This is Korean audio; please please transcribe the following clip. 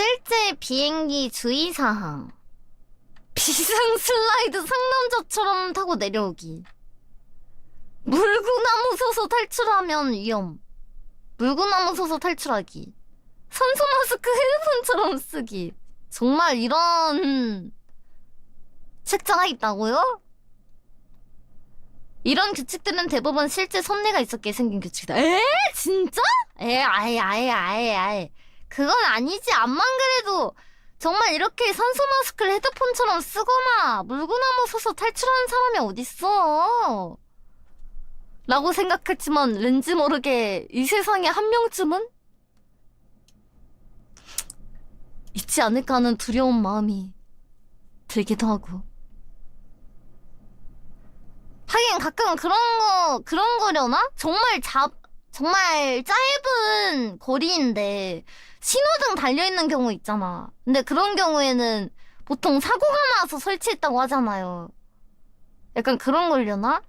실제 비행기 주의사항. 비상 슬라이드 상남자처럼 타고 내려오기. 물구나무 서서 탈출하면 위험. 물구나무 서서 탈출하기. 산소 마스크 헤드폰처럼 쓰기. 정말 이런 책자가 있다고요? 이런 규칙들은 대부분 실제 선례가 있었기에 생긴 규칙이다. 에? 진짜? 에, 아예, 아예, 아예, 아예. 그건 아니지. 암만 그래도 정말 이렇게 산소 마스크를 헤드폰처럼 쓰거나 물구나무 서서 탈출하는 사람이 어딨어. 라고 생각했지만 왠지 모르게 이 세상에 한 명쯤은 있지 않을까 하는 두려운 마음이 들기도 하고. 하긴 가끔 그런 거, 그런 거려나? 정말 잡, 정말 짧은 거리인데 신호등 달려있는 경우 있잖아. 근데 그런 경우에는 보통 사고가 나서 설치했다고 하잖아요. 약간 그런 걸려나?